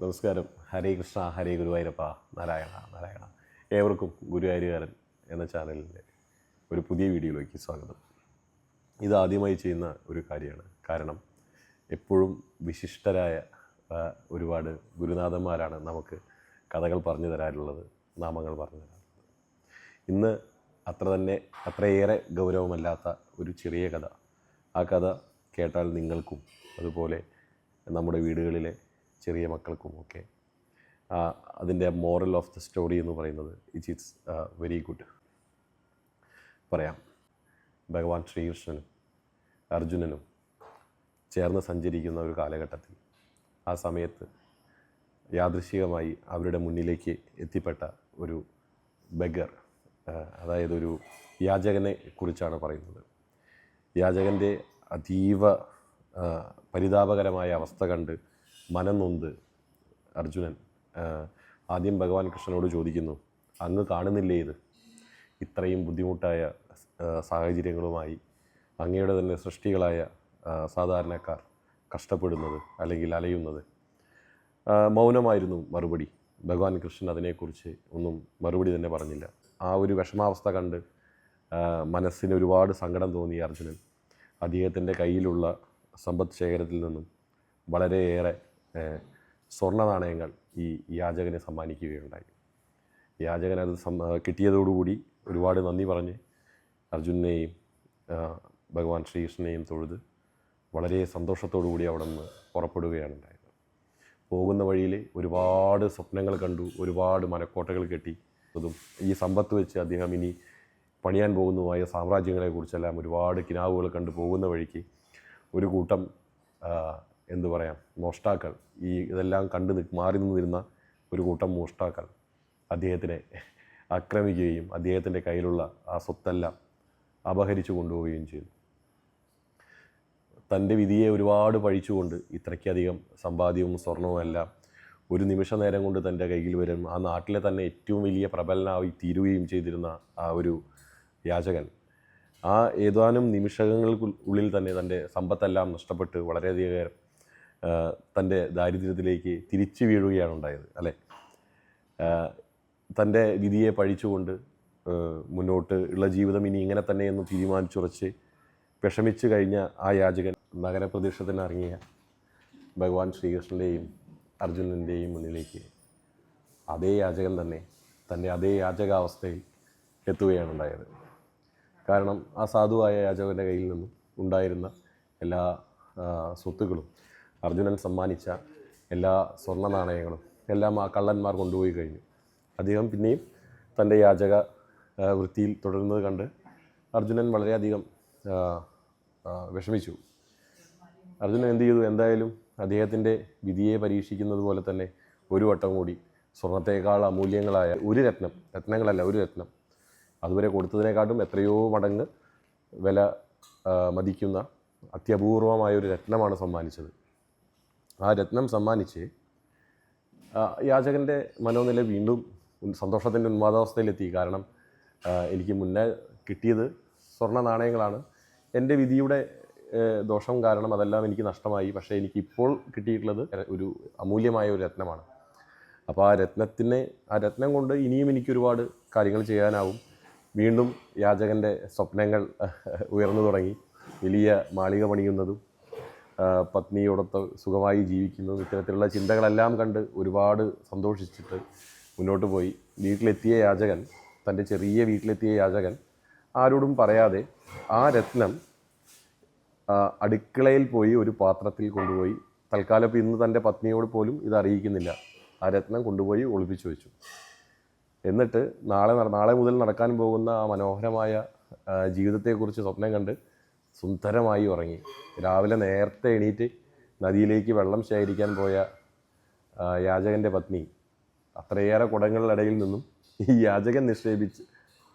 നമസ്കാരം. ഹരേ കൃഷ്ണ ഹരേ ഗുരുവായൂരപ്പ നാരായണ നാരായണ. ഏവർക്കും ഗുരുവായൂരുകാരൻ എന്ന ചാനലിന്റെ ഒരു പുതിയ വീഡിയോയിലേക്ക് സ്വാഗതം. ഇത് ആദ്യമായി ചെയ്യുന്ന ഒരു കാര്യമാണ്. കാരണം എപ്പോഴും വിശിഷ്ടരായ ഒരുപാട് ഗുരുനാഥന്മാരാണ് നമുക്ക് കഥകൾ പറഞ്ഞു തരാറുള്ളത് നാമങ്ങൾ പറഞ്ഞു തരാറുള്ളത്. ഇന്ന് അത്ര തന്നെ അത്രയേറെ ഗൗരവമല്ലാത്ത ഒരു ചെറിയ കഥ. ആ കഥ കേട്ടാൽ നിങ്ങൾക്കും അതുപോലെ നമ്മുടെ വീടുകളിലെ ചെറിയ മക്കൾക്കും ഒക്കെ ആ, അതിന്റെ മോറൽ ഓഫ് ദ സ്റ്റോറി എന്ന് പറയുന്നത് ഇറ്റ് ഈസ് വെരി ഗുഡ് പറയാം. ഭഗവാൻ ശ്രീകൃഷ്ണനും അർജുനനും ചേർന്ന് സഞ്ചരിക്കുന്ന ഒരു കാലഘട്ടത്തിൽ ആ സമയത്ത് യാദൃശികമായി അവരുടെ മുന്നിലേക്ക് എത്തിപ്പെട്ട ഒരു ബഗർ അതായത് ഒരു യാചകനെ കുറിച്ചാണ് പറയുന്നത്. യാചകന്റെ അതീവ പരിതാപകരമായ അവസ്ഥ കണ്ട് മനം നൊന്ത് അർജുനൻ ആദ്യം ഭഗവാൻ കൃഷ്ണനോട് ചോദിക്കുന്നു അങ്ങ് കാണുന്നില്ലേ ഇത്? ഇത്രയും ബുദ്ധിമുട്ടായ സാഹചര്യങ്ങളുമായി അങ്ങയുടെ തന്നെ സൃഷ്ടികളായ സാധാരണക്കാർ കഷ്ടപ്പെടുന്നത് അല്ലെങ്കിൽ അലയുന്നത്. മൗനമായിരുന്നു മറുപടി. ഭഗവാൻ കൃഷ്ണൻ അതിനെക്കുറിച്ച് ഒന്നും മറുപടി തന്നെ പറഞ്ഞില്ല. ആ ഒരു വിഷമാവസ്ഥ കണ്ട് മനസ്സിന് ഒരുപാട് സങ്കടം തോന്നിയ അർജുനൻ. അദ്ദേഹത്തിന്റെ കയ്യിലുള്ള സമ്പദ് ശേഖരത്തിൽ നിന്നും വളരെയേറെ സ്വർണ നാണയങ്ങൾ ഈ യാചകനെ സമ്മാനിക്കുകയുണ്ടായി. യാചകൻ അത് കിട്ടിയതോടുകൂടി ഒരുപാട് നന്ദി പറഞ്ഞ് അർജുനെയും ഭഗവാൻ ശ്രീകൃഷ്ണനെയും തൊഴുത് വളരെ കൂടി അവിടെ നിന്ന് പുറപ്പെടുകയാണ് ഉണ്ടായത്. പോകുന്ന വഴിയിൽ ഒരുപാട് സ്വപ്നങ്ങൾ കണ്ടു ഒരുപാട് മനക്കോട്ടകൾ കെട്ടി. അതും ഈ സമ്പത്ത് വെച്ച് അദ്ദേഹം ഇനി പണിയാൻ പോകുന്നതുമായ സാമ്രാജ്യങ്ങളെക്കുറിച്ചെല്ലാം ഒരുപാട് കിനാവുകൾ കണ്ടു പോകുന്ന വഴിക്ക് ഒരു കൂട്ടം എന്തു പറയാം മോഷ്ടാക്കൾ. ഈ ഇതെല്ലാം കണ്ടു മാറി നിന്നിരുന്ന ഒരു കൂട്ടം മോഷ്ടാക്കൾ അദ്ദേഹത്തിനെ ആക്രമിക്കുകയും അദ്ദേഹത്തിന്റെ കയ്യിലുള്ള ആ സ്വത്തെല്ലാം അപഹരിച്ചു കൊണ്ടുപോവുകയും ചെയ്തു. തന്റെ വിധിയെ ഒരുപാട് പഴിച്ചുകൊണ്ട് ഇത്രയ്ക്കധികം സമ്പാദ്യവും സ്വർണവും എല്ലാം ഒരു നിമിഷ നേരം കൊണ്ട് തന്റെ കയ്യിൽ വരും. ആ നാട്ടിലെ തന്നെ ഏറ്റവും വലിയ പ്രബലനായി തീരുകയും ചെയ്തിരുന്ന ആ ഒരു യാചകൻ ആ ഏതാനും നിമിഷങ്ങൾക്കുള്ളിൽ തന്നെ തന്റെ സമ്പത്തെല്ലാം നഷ്ടപ്പെട്ട് വളരെയധികം തന്റെ ദാരിദ്ര്യത്തിലേക്ക് തിരിച്ചു വീഴുകയാണ് ഉണ്ടായത് അല്ലേ? തന്റെ വിധിയെ പഴിച്ചുകൊണ്ട് മുന്നോട്ട് ഉള്ള ജീവിതം ഇനി ഇങ്ങനെ തന്നെ എന്ന് തീരുമാനിച്ചുറച്ച് വിഷമിച്ചു കഴിഞ്ഞ ആ യാചകൻ നഗരപ്രദേശത്തിന് ഇറങ്ങിയ ഭഗവാൻ ശ്രീകൃഷ്ണന്റെയും അർജുനന്റെയും മുന്നിലേക്ക് അതേ യാചകൻ തന്നെ തന്റെ അതേ യാചകാവസ്ഥയിൽ എത്തുകയാണ് ഉണ്ടായത്. കാരണം ആ സാധുവായ യാചകന്റെ കയ്യിൽ നിന്നും ഉണ്ടായിരുന്ന എല്ലാ സ്വത്തുക്കളും അർജുനൻ സമ്മാനിച്ച എല്ലാ സ്വർണ നാണയങ്ങളും എല്ലാം ആ കള്ളന്മാർ കൊണ്ടുപോയി കഴിഞ്ഞു. അദ്ദേഹം പിന്നെയും തന്റെ യാചക വൃത്തിയിൽ തുടരുന്നത് കണ്ട് അർജുനൻ വളരെയധികം വിഷമിച്ചു. അർജുനൻ എന്ത് ചെയ്തു? എന്തായാലും അദ്ദേഹത്തിന്റെ വിധിയെ പരീക്ഷിക്കുന്നത് പോലെ തന്നെ ഒരു വട്ടം കൂടി സ്വർണത്തേക്കാൾ അമൂല്യങ്ങളായ ഒരു രത്നം രത്നങ്ങളല്ല ഒരു രത്നം അതുവരെ കൊടുത്തതിനെക്കാട്ടും എത്രയോ മടങ്ങ് വില മതിക്കുന്ന അത്യപൂർവമായ ഒരു രത്നമാണ് സമ്മാനിച്ചത്. ആ രത്നം സമ്മാനിച്ച് യാചകന്റെ മനോനില വീണ്ടും സന്തോഷത്തിന്റെ ഉന്മാദാവസ്ഥയിലെത്തി. കാരണം എനിക്ക് മുന്നേ കിട്ടിയത് സ്വർണ നാണയങ്ങളാണ്. എന്റെ വിധിയുടെ ദോഷം കാരണം അതെല്ലാം എനിക്ക് നഷ്ടമായി. പക്ഷേ എനിക്ക് ഇപ്പോൾ കിട്ടിയിട്ടുള്ളത് ഒരു അമൂല്യമായ ഒരു രത്നമാണ്. അപ്പോൾ ആ രത്നത്തിനെ ആ രത്നം കൊണ്ട് ഇനിയും എനിക്ക് ഒരുപാട് കാര്യങ്ങൾ ചെയ്യാനാവും. വീണ്ടും യാചകന്റെ സ്വപ്നങ്ങൾ ഉയർന്നു തുടങ്ങി. വലിയ മാളിക പണിയുന്നതും പത്നിയോടൊത്ത് സുഖമായി ജീവിക്കുന്നതും ഇത്തരത്തിലുള്ള ചിന്തകളെല്ലാം കണ്ട് ഒരുപാട് സന്തോഷിച്ചിട്ട് മുന്നോട്ട് പോയി. വീട്ടിലെത്തിയ യാചകൻ തന്റെ ചെറിയ വീട്ടിലെത്തിയ യാചകൻ ആരോടും പറയാതെ ആ രത്നം അടുക്കളയിൽ പോയി ഒരു പാത്രത്തിൽ കൊണ്ടുപോയി. തൽക്കാലം ഇന്ന് തന്റെ പത്നിയോട് പോലും ഇത് അറിയിക്കുന്നില്ല. ആ രത്നം കൊണ്ടുപോയി ഒളിപ്പിച്ചു വെച്ചു. എന്നിട്ട് നാളെ നാളെ മുതൽ നടക്കാൻ പോകുന്ന ആ മനോഹരമായ ജീവിതത്തെക്കുറിച്ച് സ്വപ്നം കണ്ട് സുന്ദരമായി ഉറങ്ങി. രാവിലെ നേരത്തെ എണീറ്റ് നദിയിലേക്ക് വെള്ളം ശേഖരിക്കാൻ പോയ യാചകന്റെ പത്നി. അത്രയേറെ കുടങ്ങളിടയിൽ നിന്നും ഈ യാചകൻ നിക്ഷേപിച്ച്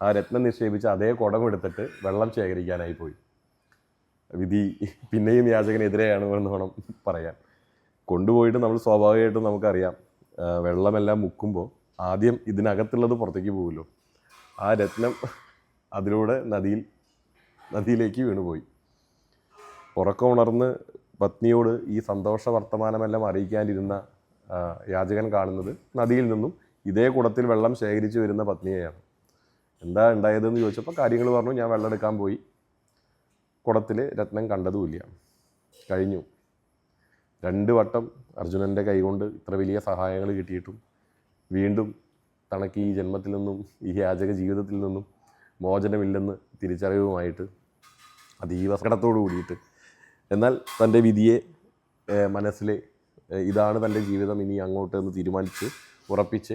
ആ രത്നം നിക്ഷേപിച്ച് അതേ കുടം എടുത്തിട്ട് വെള്ളം ശേഖരിക്കാനായി പോയി. വിധി പിന്നെയും യാചകനെതിരെയാണ് എന്ന് വേണം പറയാൻ. കൊണ്ടുപോയിട്ട് നമ്മൾ സ്വാഭാവികമായിട്ടും നമുക്കറിയാം വെള്ളമെല്ലാം മുക്കുമ്പോൾ ആദ്യം ഇതിനകത്തുള്ളത് പുറത്തേക്ക് പോകുമല്ലോ ആ രത്നം അതിലൂടെ നദിയിൽ നദിയിലേക്ക് വീണുപോയി. ഉറക്കം ഉണർന്ന് പത്നിയോട് ഈ സന്തോഷ വർത്തമാനമെല്ലാം അറിയിക്കാനിരുന്ന യാചകൻ കാണുന്നത് നദിയിൽ നിന്നും ഇതേ കുടത്തിൽ വെള്ളം ശേഖരിച്ചു വരുന്ന പത്നിയെയാണ്. എന്താ ഉണ്ടായതെന്ന് ചോദിച്ചപ്പോൾ കാര്യങ്ങൾ പറഞ്ഞു ഞാൻ വെള്ളം എടുക്കാൻ പോയി. കുടത്തിൽ രത്നം കണ്ടതുമില്ല. കഴിഞ്ഞു. രണ്ട് വട്ടം അർജുനന്റെ കൈകൊണ്ട് ഇത്ര വലിയ സഹായങ്ങൾ കിട്ടിയിട്ടും വീണ്ടും തണക്ക് ഈ ജന്മത്തിൽ നിന്നും ഈ യാചക ജീവിതത്തിൽ നിന്നും മോചനമില്ലെന്ന് തിരിച്ചറിവുമായിട്ട് അതീവ കടത്തോടു കൂടിയിട്ട് എന്നാൽ തന്റെ വിധിയെ മനസ്സിൽ ഇതാണ് തന്റെ ജീവിതം ഇനി അങ്ങോട്ട് എന്ന് തീരുമാനിച്ച് ഉറപ്പിച്ച്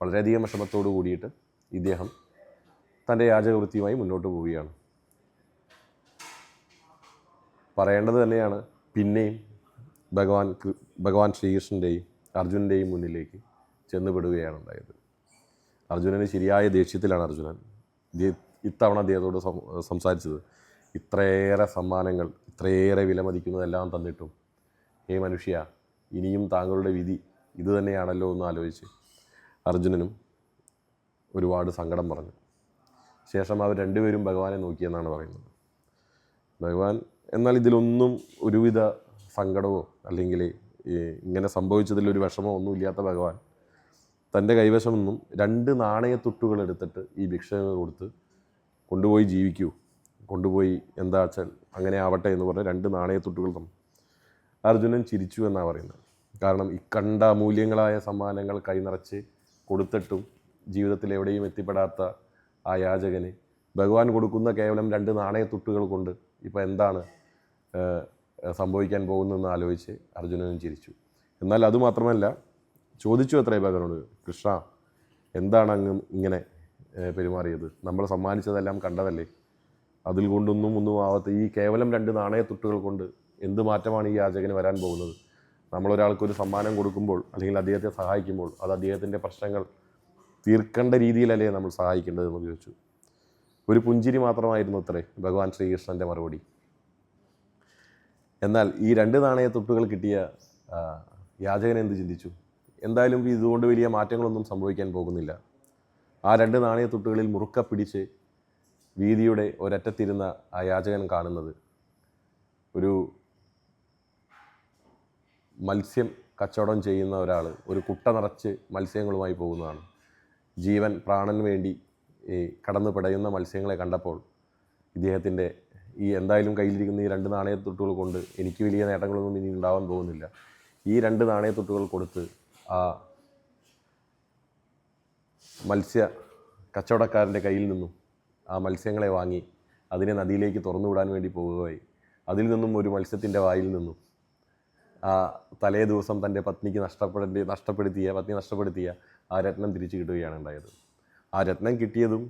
വളരെയധികം വിഷമത്തോടു കൂടിയിട്ട് ഇദ്ദേഹം തന്റെ യാചകവൃത്തിയുമായി മുന്നോട്ട് പോവുകയാണ്. പറയേണ്ടത് തന്നെയാണ് പിന്നെയും ഭഗവാൻ ഭഗവാൻ ശ്രീകൃഷ്ണന്റെയും അർജുനന്റെയും മുന്നിലേക്ക് ചെന്നുപെടുകയാണ് ഉണ്ടായത്. അർജുനന് ശരിയായ ദേഷ്യത്തിലാണ് അർജുനൻ ഇത്തവണ അദ്ദേഹത്തോട് സംസാരിച്ചത്. ഇത്രയേറെ സമ്മാനങ്ങൾ ഇത്രയേറെ വിലമതിക്കുന്നതെല്ലാം തന്നിട്ടും ഹേ മനുഷ്യ ഇനിയും താങ്കളുടെ വിധി ഇത് തന്നെയാണല്ലോ എന്ന് ആലോചിച്ച് അർജുനനും ഒരുപാട് സങ്കടം പറഞ്ഞു. ശേഷം അവർ രണ്ടുപേരും ഭഗവാനെ നോക്കിയെന്നാണ് പറയുന്നത്. ഭഗവാൻ എന്നാൽ ഇതിലൊന്നും ഒരുവിധ സങ്കടമോ അല്ലെങ്കിൽ ഇങ്ങനെ ഇങ്ങനെ സംഭവിച്ചതിലൊരു വിഷമോ ഒന്നും ഇല്ലാത്ത ഭഗവാൻ തന്റെ കൈവശം നിന്നും രണ്ട് നാണയത്തുട്ടുകൾ എടുത്തിട്ട് ഈ ഭിക്ഷകന് കൊടുത്ത് കൊണ്ടുപോയി ജീവിക്കൂ. കൊണ്ടുപോയി എന്താ വെച്ചാൽ അങ്ങനെ ആവട്ടെ എന്ന് പറഞ്ഞ രണ്ട് നാണയത്തുട്ടുകൾ തന്നു. അർജുനൻ ചിരിച്ചു എന്നാണ് പറയുന്നത്. കാരണം ഇക്കണ്ട മൂല്യങ്ങളായ സമ്മാനങ്ങൾ കൈനിറച്ച് കൊടുത്തിട്ടും ജീവിതത്തിൽ എവിടെയും എത്തിപ്പെടാത്ത ആ യാചകന് ഭഗവാൻ കൊടുക്കുന്ന കേവലം രണ്ട് നാണയത്തുട്ടുകൾ കൊണ്ട് ഇപ്പോൾ എന്താണ് സംഭവിക്കാൻ പോകുന്നതെന്ന് ആലോചിച്ച് അർജുനനും ചിരിച്ചു. എന്നാൽ അതുമാത്രമല്ല ചോദിച്ചു അത്രേ ഭഗവാനോട് കൃഷ്ണ എന്താണ് അങ്ങ് ഇങ്ങനെ പെരുമാറിയത്? നമ്മൾ സമ്മാനിച്ചതെല്ലാം കണ്ടതല്ലേ? അതിൽ കൊണ്ടൊന്നും ഒന്നും ആവാത്ത ഈ കേവലം രണ്ട് നാണയത്തുട്ടുകൾ കൊണ്ട് എന്ത് മാറ്റമാണ് ഈ യാചകന് വരാൻ പോകുന്നത്? നമ്മളൊരാൾക്കൊരു സമ്മാനം കൊടുക്കുമ്പോൾ അല്ലെങ്കിൽ അദ്ദേഹത്തെ സഹായിക്കുമ്പോൾ അത് അദ്ദേഹത്തിന്റെ പ്രശ്നങ്ങൾ തീർക്കേണ്ട രീതിയിലല്ലേ നമ്മൾ സഹായിക്കേണ്ടതെന്ന് ചോദിച്ചു. ഒരു പുഞ്ചിരി മാത്രമായിരുന്നു അത്രേ ഭഗവാൻ ശ്രീകൃഷ്ണന്റെ മറുപടി. എന്നാൽ ഈ രണ്ട് നാണയത്തുട്ടുകൾ കിട്ടിയ യാചകൻ എന്ത് ചിന്തിച്ചു? എന്തായാലും ഇതുകൊണ്ട് വലിയ മാറ്റങ്ങളൊന്നും സംഭവിക്കാൻ പോകുന്നില്ല. ആ രണ്ട് നാണയത്തുട്ടുകളിൽ മുറുക്ക പിടിച്ച് വീതിയുടെ ഒരറ്റത്തിരുന്ന ആ യാചകൻ കാണുന്നത് ഒരു മത്സ്യം കച്ചവടം ചെയ്യുന്ന ഒരാൾ ഒരു കുട്ട നിറച്ച് മത്സ്യങ്ങളുമായി പോകുന്നതാണ്. ജീവൻ പ്രാണന് വേണ്ടി കടന്നു പിടയുന്ന മത്സ്യങ്ങളെ കണ്ടപ്പോൾ ഇദ്ദേഹത്തിന്റെ ഈ എന്തായാലും കയ്യിലിരിക്കുന്ന ഈ രണ്ട് നാണയത്തൊട്ടുകൾ കൊണ്ട് എനിക്ക് വലിയ നേട്ടങ്ങളൊന്നും ഇനി ഉണ്ടാവാൻ പോകുന്നില്ല. ഈ രണ്ട് നാണയത്തൊട്ടുകൾ കൊടുത്ത് ആ മത്സ്യ കച്ചവടക്കാരന്റെ കയ്യിൽ നിന്നും ആ മത്സ്യങ്ങളെ വാങ്ങി അതിനെ നദിയിലേക്ക് തുറന്നു വിടാൻ വേണ്ടി പോകുകയായി അതിൽ നിന്നും ഒരു മത്സ്യത്തിന്റെ വായിൽ നിന്നും ആ തലേ ദിവസം തന്റെ പത്നിക്ക് നഷ്ടപ്പെടേണ്ടി നഷ്ടപ്പെടുത്തിയ പത്നി നഷ്ടപ്പെടുത്തിയ ആ രത്നം തിരിച്ചു കിട്ടുകയാണ് ഉണ്ടായത്. ആ രത്നം കിട്ടിയതും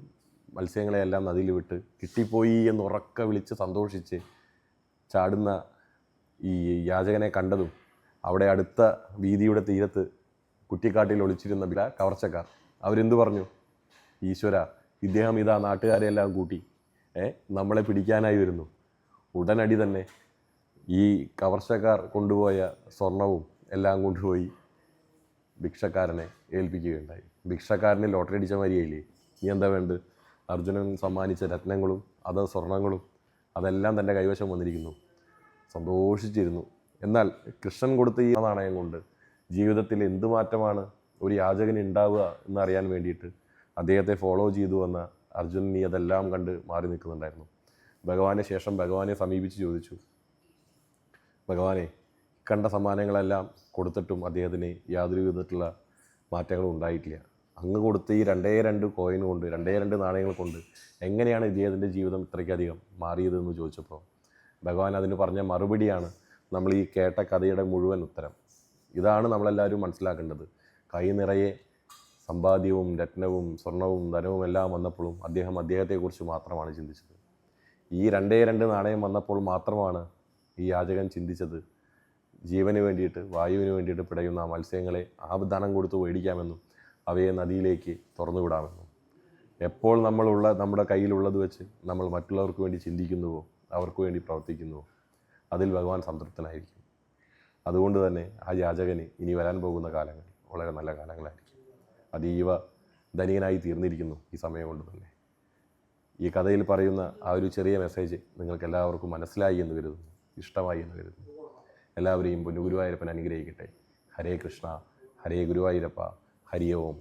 മത്സ്യങ്ങളെയെല്ലാം നദിയിൽ വിട്ട് കിട്ടിപ്പോയി എന്ന് ഉറക്ക വിളിച്ച് സന്തോഷിച്ച് ചാടുന്ന ഈ യാചകനെ കണ്ടതും അവിടെ അടുത്ത വീതിയുടെ തീരത്ത് കുറ്റിക്കാട്ടിൽ ഒളിച്ചിരുന്ന ബില കവർച്ചക്കാർ. അവരെന്തു പറഞ്ഞു? ഈശ്വര ഇദ്ദേഹം ഇതാ നാട്ടുകാരെയെല്ലാം കൂട്ടി ഏ നമ്മളെ പിടിക്കാനായി വരുന്നു. ഉടനടി തന്നെ ഈ കവർച്ചക്കാർ കൊണ്ടുപോയ സ്വർണവും എല്ലാം കൊണ്ടുപോയി ഭിക്ഷക്കാരനെ ഏൽപ്പിക്കുകയുണ്ടായി. ഭിക്ഷക്കാരന് ലോട്ടറി അടിച്ച മാതിരിയല്ലേ നീ എന്താ വേണ്ട അർജുനൻ സമ്മാനിച്ച രത്നങ്ങളും അത് സ്വർണങ്ങളും അതെല്ലാം തന്റെ കൈവശം വന്നിരിക്കുന്നു. സന്തോഷിച്ചിരുന്നു. എന്നാൽ കൃഷ്ണൻ കൊടുത്ത ഈ നാണയം കൊണ്ട് ജീവിതത്തിൽ എന്ത് മാറ്റമാണ് ഒരു യാചകന് ഉണ്ടാവുക എന്നറിയാൻ വേണ്ടിയിട്ട് അദ്ദേഹത്തെ ഫോളോ ചെയ്തു വന്ന അർജുനൻ നീ അതെല്ലാം കണ്ട് മാറി നിൽക്കുന്നുണ്ടായിരുന്നു. ഭഗവാനെ ശേഷം ഭഗവാനെ സമീപിച്ച് ചോദിച്ചു ഭഗവാനെ കണ്ട സമ്മാനങ്ങളെല്ലാം കൊടുത്തിട്ടും അദ്ദേഹത്തിന് യാതൊരു വിധത്തിലുള്ള മാറ്റങ്ങളും ഉണ്ടായിട്ടില്ല. അങ്ങ് കൊടുത്ത ഈ രണ്ടേ രണ്ട് കോയിൻ കൊണ്ട് രണ്ടേ രണ്ട് നാണയങ്ങൾ കൊണ്ട് എങ്ങനെയാണ് ഇദ്ദേഹത്തിന്റെ ജീവിതം ഇത്രയ്ക്കധികം മാറിയതെന്ന് ചോദിച്ചപ്പോൾ ഭഗവാൻ അതിന് പറഞ്ഞ മറുപടിയാണ് നമ്മൾ ഈ കേട്ട കഥയുടെ മുഴുവൻ ഉത്തരം. ഇതാണ് നമ്മളെല്ലാവരും മനസ്സിലാക്കേണ്ടത്. കൈ നിറയെ സമ്പാദ്യവും രത്നവും സ്വർണവും ധനവും എല്ലാം വന്നപ്പോഴും അദ്ദേഹം അദ്ദേഹത്തെക്കുറിച്ച് മാത്രമാണ് ചിന്തിച്ചത്. ഈ രണ്ടേ രണ്ട് നാണയം വന്നപ്പോൾ മാത്രമാണ് ഈ യാചകൻ ചിന്തിച്ചത് ജീവന് വേണ്ടിയിട്ട് വായുവിന് വേണ്ടിയിട്ട് പിടയുന്ന മത്സ്യങ്ങളെ ആ ധനം കൊടുത്ത് മേടിക്കാമെന്നും അവയെ നദിയിലേക്ക് തുറന്നുവിടാമെന്നും എപ്പോൾ നമ്മളുള്ള നമ്മുടെ കയ്യിലുള്ളത് വെച്ച് നമ്മൾ മറ്റുള്ളവർക്ക് വേണ്ടി ചിന്തിക്കുന്നുവോ അവർക്ക് വേണ്ടി പ്രവർത്തിക്കുന്നുവോ അതിൽ ഭഗവാൻ സംതൃപ്തനായിരിക്കും. അതുകൊണ്ട് തന്നെ ആ യാചകന് ഇനി വരാൻ പോകുന്ന കാലങ്ങൾ വളരെ നല്ല കാലങ്ങളായിരിക്കും. അതീവ ധനികനായി തീർന്നിരിക്കുന്നു ഈ സമയം കൊണ്ട് തന്നെ. ഈ കഥയിൽ പറയുന്ന ആ ഒരു ചെറിയ മെസ്സേജ് നിങ്ങൾക്ക് എല്ലാവർക്കും മനസ്സിലായി എന്ന് കരുതുന്നു ഇഷ്ടമായി എന്ന് കരുതുന്നു. എല്ലാവരെയും പൊന്നുഗുരുവായൂരപ്പൻ അനുഗ്രഹിക്കട്ടെ. ഹരേ കൃഷ്ണ ഹരേ ഗുരുവായൂരപ്പ ഹരി ഓം